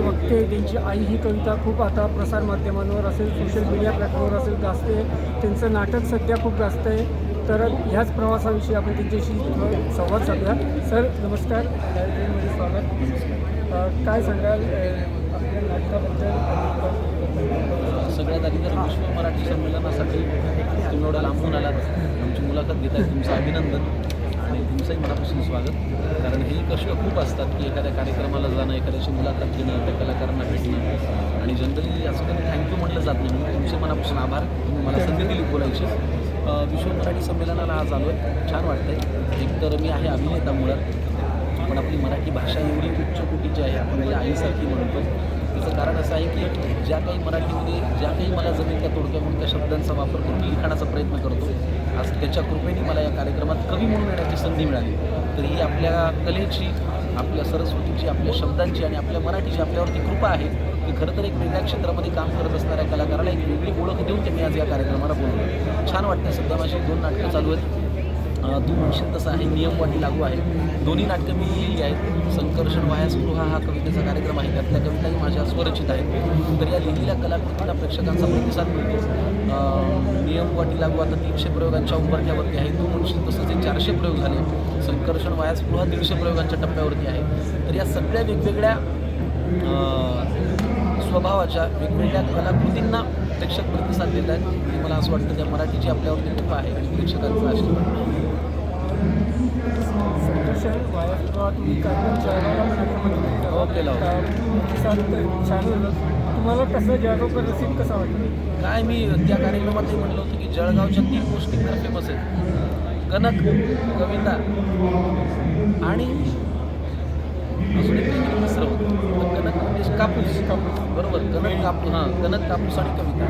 बघते त्यांची आई ही कविता खूप आता प्रसारमाध्यमांवर असेल सोशल मीडिया प्लॅटफॉर्मवर असेल गाजते. त्यांचं नाटक सध्या खूप गाजतं आहे तर ह्याच प्रवासाविषयी आपण त्यांच्याशी संवाद साधूया. सर नमस्कार. लायब्ररीमध्ये स्वागत. काय सांगाल? आपल्या नाटकाबद्दल? सगळ्यात आधी तर विश्व मराठी संमेलनासाठी तुम्ही एवढ्या लांबून आलात. आमची मुलाखत घेताय. तुमचं अभिनंदन. आणि तुमचंही मनापासून स्वागत. कारण हे कष्ट खूप असतात की एखाद्या कार्यक्रमाला जाणं एखाद्याची मुलाखत घेणं त्या कलाकारांना भेटणं. आणि जनरली असं कधी थँक्यू म्हटलं जात नाही. म्हणून तुमचे मनापासून आभार. तुम्ही मला संधी दिली बोलायची. विश्व मराठी संमेलनाला आज आलो आहे छान वाटतंय. एकतर मी आहे अभिनेता मुळात पण आपली मराठी भाषा एवढी उच्च कोटीची आहे. आपण म्हणजे आईसारखी म्हणतो त्याचं कारण असं आहे की ज्या काही मराठीमध्ये ज्या काही मला जमेल त्या तोडक्या म्हणून त्या शब्दांचा वापर करून लिखाणाचा प्रयत्न करतो. आज त्याच्या कृपेने मला या कार्यक्रमात कवी म्हणून येण्याची संधी मिळाली. तर ही आपल्या कलेची आपल्या सरस्वतीची आपल्या शब्दांची आणि आपल्या मराठीची आपल्यावरती कृपा आहे की खरं तर एक वेगळ्या क्षेत्रामध्ये काम करत असणाऱ्या कलाकाराला एक वेगळी ओळख देऊन त्यांनी आज या कार्यक्रमाला बोलवलं. छान वाटतं सध्या माझी दोन नाटकं चालू आहेत. तू म्हणशील तसं आहे नियम वाटी लागू आहे. दोन्ही नाटकं मी लिहिली आहेत. संकर्षण वायास्पृहा हा कवितेचा कार्यक्रम आहे. त्यातल्या कविताही माझ्या स्वरचित आहेत. तर या लिहिलेल्या कलाकृतीला प्रेक्षकांचा प्रतिसाद मिळतो. नियमवाटी नियम वाटी लागू आता तीनशे प्रयोगांच्या उंबरठ्यावरती आहे. तू म्हणशील तसं ते चारशे प्रयोग झाले. संकर्षण वायास्पृहा दीडशे प्रयोगांच्या टप्प्यावरती आहे. तर या सगळ्या वेगवेगळ्या स्वभावाच्या वेगवेगळ्या कलाकृतींना प्रेक्षक प्रतिसाद देत आहेत. मला असं वाटतं त्या मराठीची आपल्यावरती कृपा आहे आणि प्रेक्षकांचा आशीर्वाद. आहे. संघर्षण वाया तुम्ही कार्यक्रम जळगावला पण आक्रमण होता. प्रतिसाद छान होतं तुम्हाला कसं जळगावकर रसीद कसा वाटतं काय मी त्या कार्यक्रमातही म्हटलं होतं की जळगावच्या तीन गोष्टी फार फेमस आहेत कनक कविता आणि अजून एक काहीतरी तिसरं होतं. तर कनक म्हणजे कापूस. कापूस. बरोबर. कनक कापूस. हां कनक कापूस आणि कविता.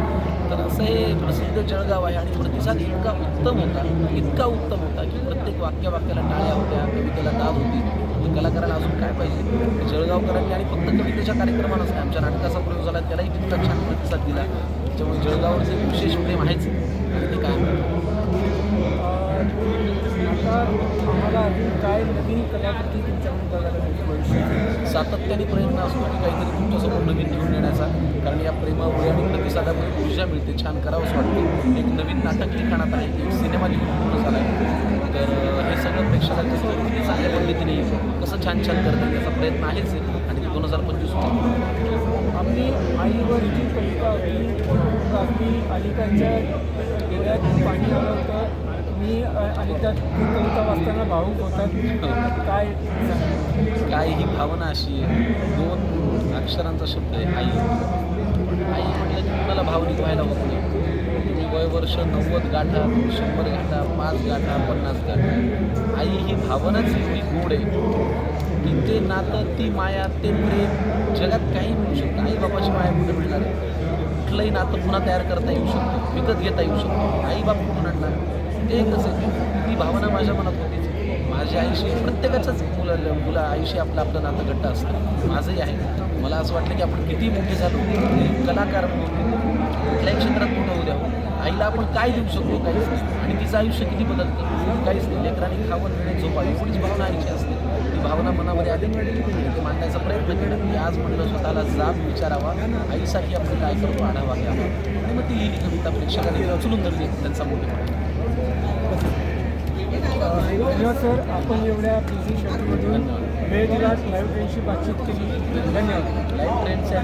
तर असं हे प्रसिद्ध जळगाव आहे आणि प्रतिसाद इतका उत्तम होता इतका उत्तम होता की प्रत्येक वाक्या वाक्याला टाळ्या होत्या कवितेला दाद होती. कलाकाराला अजून काय पाहिजे? जळगावकरांनी आणि फक्त कवितेच्या कार्यक्रमालाच नाही आमच्या नाटकाचा प्रयोग झाला त्यालाही तितका छान प्रतिसाद दिला. त्याच्यामुळे जळगावचं एक विशेष प्रेम आहेच. ते काय? काय नवीन कलाकृती तुमच्याकडून बघायला सातत्याने प्रयत्न असतो की काहीतरी तुमच्यासमोर नवीन घेऊन येण्याचा. कारण या प्रेमामुळे आणि प्रतिसादामुळे ऊर्जा मिळते छान करावंच वाटतं. एक नवीन नाटक लिखाणात आहे एक सिनेमा लिहून पूर्ण झाला आहे. तर हे सगळं प्रेक्षकांच्या समोर किती चांगल्या पद्धतीने कसं छान छान करता याचा प्रयत्न आहेच. आहे आणि ते दोन हजार पंचवीस आपली आईवरची कविता होती आपली अलिकाच्या डोळ्यात पाणी आलं होतं. मी अलिका ती कविता वाचताना भावूक होतात. काय काय ही भावना अशी आहे. दोन अक्षरांचा शब्द आहे आई. आई म्हटलं की कुणाला भावनिक व्हायला होत नाही. वय वर्ष नव्वद गाठा शंभर गाठा पाच गाठा पन्नास गाठा. आई ही भावनाच एवढी गोड आहे. की ते नातं ती माया ते प्रेम जगात काही मिळू शकतं. आई बाबाची माया कुठे मिळणार आहे? कुठलंही नातं पुन्हा तयार करता येऊ शकतं विकत घेता येऊ शकतं. आई बाप कुठून आणणार? ते एकच आहे. ती भावना माझ्या मनात होतीच. माझ्या आईशी प्रत्येकाचंच मुलं मुलं आईशी आपलं आपलं नातं घट्ट असतं. माझंही आहे. मला असं वाटलं की आपण किती मोठे झालो कलाकार म्हणून कुठल्याही क्षेत्रात मोठं होऊ द्यावं आईला आपण काय देऊ शकतो काहीच नाही आणि तिचं आयुष्य किती बदलतं काहीच नाही. लेकरांनी खावं वेळेत झोपावी एवढीच भावना आईची असते. ती भावना मनामध्ये आली. ते मांडायचा प्रयत्न केला. मी आज म्हणलं स्वतःला जाब विचारावा. आईसाठी आपण काय करतो आढावा घ्यावा आणि मग ती ही कविता प्रेक्षकांनी उचलून धरली. त्यांचा मोठेपणा. सर आपण एवढ्या बिझी शेड्यूलमधून वेळ दिलात लाईव्ह ट्रेनशी बातचीत केली धन्यवाद लाईव्ह ट्रेनच्या